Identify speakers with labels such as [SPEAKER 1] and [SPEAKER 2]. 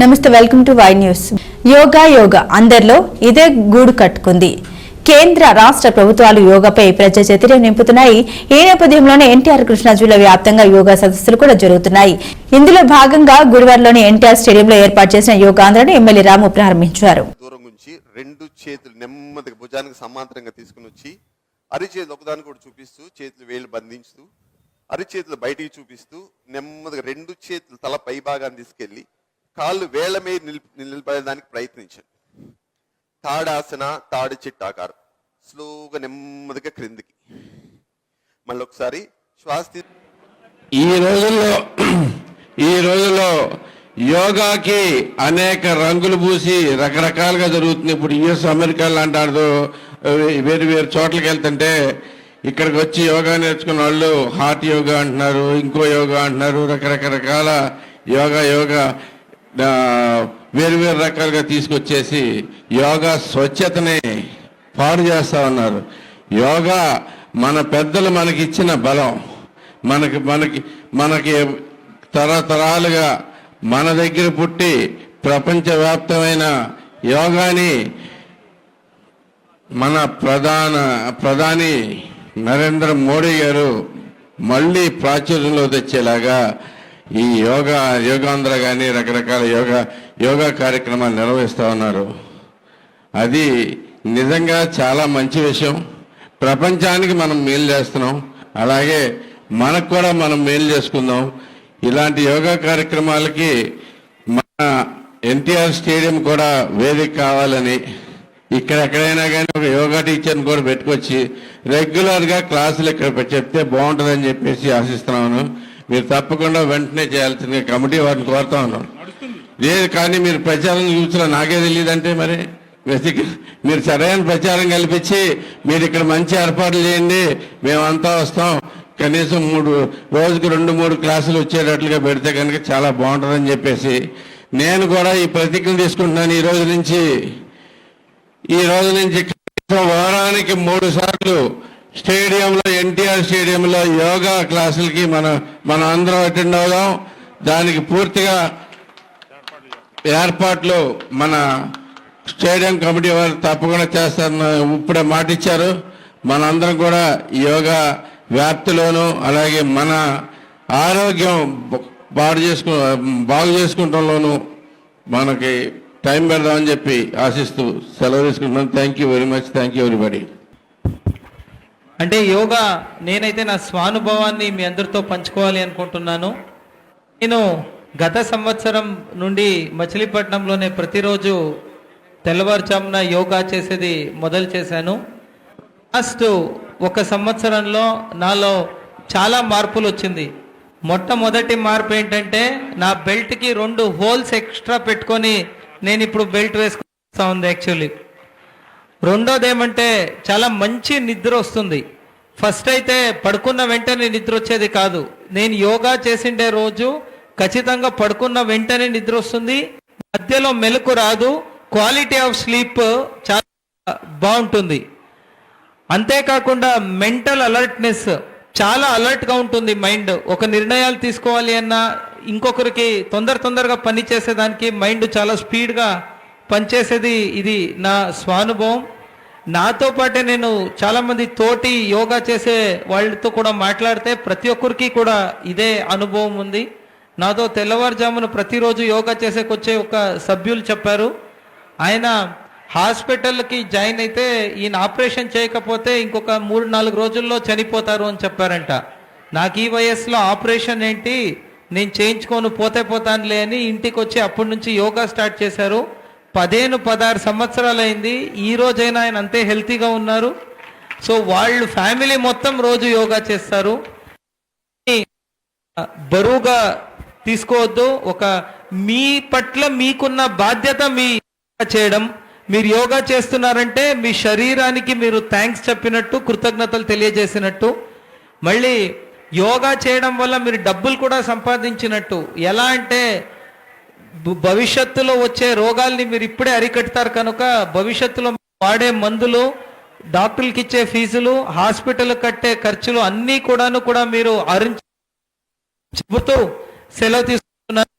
[SPEAKER 1] నమస్తే welcome to Y news yoga yoga అందరిలో ఇదే గూడు కట్టుకుంది. కేంద్ర రాష్ట్ర ప్రభుత్వాలు యోగాపై ప్రజా చైతన్యం నింపుతున్నాయి. ఈ నేపథ్యంలోనే ఎన్టీఆర్ కృష్ణా జిల్లా వ్యాప్తంగా యోగా సదస్సులు కూడా జరుగుతున్నాయి. ఇందులో భాగంగా గురువారంలోని ఎన్టీఆర్ స్టేడియంలో ఏర్పాటు చేసిన యోగాంధ్రను ఎమ్మెల్యే రాము ప్రారంభించారు.
[SPEAKER 2] దూరం నుంచి రెండు చేతులు నెమ్మదిగా భుజానికి సమాంతరంగా తీసుకుని వచ్చి అరిచేతులు ఒకదాని కూడా చూపిస్తూ చేతులు వేళ్ళు బంధించుతూ అరిచేతులు బయటికి చూపిస్తూ నెమ్మదిగా రెండు చేతులు తల పై భాగాన్ని తీసుకెళ్ళి కాళ్ళు వేళ్ళ మీద నిలిపి నిలబడడానికి ప్రయత్నించండి. తాడాసన తాడి చిట్టాకారం స్లోగా నెమ్మదిగా క్రిందికి. మళ్ళీ ఒకసారి శ్వాస
[SPEAKER 3] ఈ రోజుల్లో ఈ రోజుల్లో యోగాకి అనేక రంగులు పూసి రకరకాలుగా జరుగుతుంది ఇప్పుడు యుఎస్ అమెరికా లాంటి ఆడదు వేరు వేరు చోట్లకి వెళ్తుంటే ఇక్కడికి వచ్చి యోగా నేర్చుకున్న వాళ్ళు హార్ట్ యోగా అంటున్నారు ఇంకో యోగా అంటున్నారు రకరకరకాల యోగా యోగా వేరు వేరు రకాలుగా తీసుకొచ్చేసి యోగా స్వచ్ఛతని పాడు చేస్తా ఉన్నారు. యోగా మన పెద్దలు మనకి ఇచ్చిన బలం. మనకి మనకి మనకి తరతరాలుగా మన దగ్గర పుట్టి ప్రపంచవ్యాప్తమైన యోగాని మన ప్రధాన ప్రధాని నరేంద్ర మోడీ గారు మళ్ళీ ప్రాచుర్యంలో తెచ్చేలాగా ఈ యోగా యోగాంధ్ర కానీ రకరకాల యోగా యోగా కార్యక్రమాలు నిర్వహిస్తూ ఉన్నారు. అది నిజంగా చాలా మంచి విషయం. ప్రపంచానికి మనం మేలు చేస్తున్నాం. అలాగే మనకు కూడా మనం మేలు చేసుకుందాం. ఇలాంటి యోగా కార్యక్రమాలకి మన ఎన్టీఆర్ స్టేడియం కూడా వేదిక కావాలని ఇక్కడ ఎక్కడైనా కానీ ఒక యోగా టీచర్ని కూడా పెట్టుకొచ్చి రెగ్యులర్గా క్లాసులు ఇక్కడ చెప్తే బాగుంటుందని చెప్పేసి ఆశిస్తున్నాను. మీరు తప్పకుండా వెంటనే చేయాల్సిన కమిటీ వారిని కోరుతా ఉన్నాను లేదు కానీ మీరు ప్రచారం చూసిన నాకే తెలియదంటే మరి. మీరు సరైన ప్రచారం కల్పించి మీరు ఇక్కడ మంచి ఏర్పాట్లు చేయండి. మేమంతా వస్తాం. కనీసం మూడు రోజుకు రెండు మూడు క్లాసులు వచ్చేటట్లుగా పెడితే కనుక చాలా బాగుంటుందని చెప్పేసి. నేను కూడా ఈ ప్రతిజ్ఞ తీసుకుంటున్నాను ఈ రోజు నుంచి. ఈ రోజు నుంచి కనీసం వారానికి మూడు సార్లు స్టేడియంలో ఎన్టీఆర్ స్టేడియంలో యోగా క్లాసులకి మన మనం అందరం అటెండ్ అవుదాం. దానికి పూర్తిగా ఏర్పాట్లు మన స్టేడియం కమిటీ వారు తప్పకుండా చేస్తారని ఇప్పుడే మాట ఇచ్చారు మనందరం కూడా యోగా వ్యాప్తిలోను అలాగే మన ఆరోగ్యం బాగు చేసుకు బాగు చేసుకుంటంలోను మనకి టైం పెడదామని చెప్పి ఆశిస్తూ సెలవు తీసుకుంటున్నాను. Thank you very much thank you everybody
[SPEAKER 4] అంటే యోగా నేనైతే నా స్వానుభవాన్ని మీ అందరితో పంచుకోవాలి అనుకుంటున్నాను. నేను గత సంవత్సరం నుండి మచిలీపట్నంలోనే ప్రతిరోజు తెల్లవారుజామున యోగా చేసేది మొదలు చేశాను. లాస్ట్ ఒక సంవత్సరంలో నాలో చాలా మార్పులు వచ్చింది. మొట్టమొదటి మార్పు ఏంటంటే నా బెల్ట్కి రెండు హోల్స్ ఎక్స్ట్రా పెట్టుకొని నేను ఇప్పుడు బెల్ట్ వేసుకుంటా ఉంది యాక్చువల్లీ. రెండోది ఏమంటే చాలా మంచి నిద్ర వస్తుంది. ఫస్ట్ అయితే పడుకున్న వెంటనే నిద్ర వచ్చేది కాదు. నేను యోగా చేసిండే రోజు ఖచ్చితంగా పడుకున్న వెంటనే నిద్ర వస్తుంది. మధ్యలో మెలకు రాదు. క్వాలిటీ ఆఫ్ స్లీప్ చాలా బాగుంటుంది. అంతేకాకుండా మెంటల్ అలర్ట్నెస్ చాలా అలర్ట్గా ఉంటుంది మైండ్. ఒక నిర్ణయాలు తీసుకోవాలి అన్నా ఇంకొకరికి తొందర తొందరగా పని చేసేదానికి మైండ్ చాలా స్పీడ్గా పనిచేసేది ఇది నా స్వానుభవం. నాతో పాటే నేను చాలామంది తోటి యోగా చేసే వాళ్ళతో కూడా మాట్లాడితే ప్రతి ఒక్కరికి కూడా ఇదే అనుభవం ఉంది. నాతో తెల్లవారుజామున ప్రతిరోజు యోగా చేసేకొచ్చే ఒక సభ్యులు చెప్పారు. ఆయన హాస్పిటల్కి జాయిన్ అయితే ఈయన ఆపరేషన్ చేయకపోతే ఇంకొక మూడు నాలుగు రోజుల్లో చనిపోతారు అని చెప్పారంట. నాకు ఈ వయస్సులో ఆపరేషన్ ఏంటి? నేను చేయించుకొని పోతే పోతానులే అని ఇంటికి వచ్చి అప్పటి నుంచి యోగా స్టార్ట్ చేశారు. పదేను పదహారు సంవత్సరాలు అయింది ఈ రోజైనా ఆయన అంతే హెల్తీగా ఉన్నారు. సో వాళ్ళు ఫ్యామిలీ మొత్తం రోజు యోగా చేస్తారు. బరువుగా తీసుకోవద్దు. ఒక మీ పట్ల మీకున్న బాధ్యత మీ యోగా చేయడం. మీరు యోగా చేస్తున్నారంటే మీ శరీరానికి మీరు థ్యాంక్స్ చెప్పినట్టు కృతజ్ఞతలు తెలియజేసినట్టు. మళ్ళీ యోగా చేయడం వల్ల మీరు డబ్బులు కూడా సంపాదించినట్టు. ఎలా అంటే భవిష్యత్తులో వచ్చే రోగాల్ని మీరు ఇప్పుడే అరికడతారు కనుక భవిష్యత్తులో వాడే మందులు డాక్టర్లకి ఇచ్చే ఫీజులు హాస్పిటల్ కట్టే ఖర్చులు అన్నీ కూడాను కూడా మీరు అరించి చెబుతూ సెలవు తీసుకున్నారు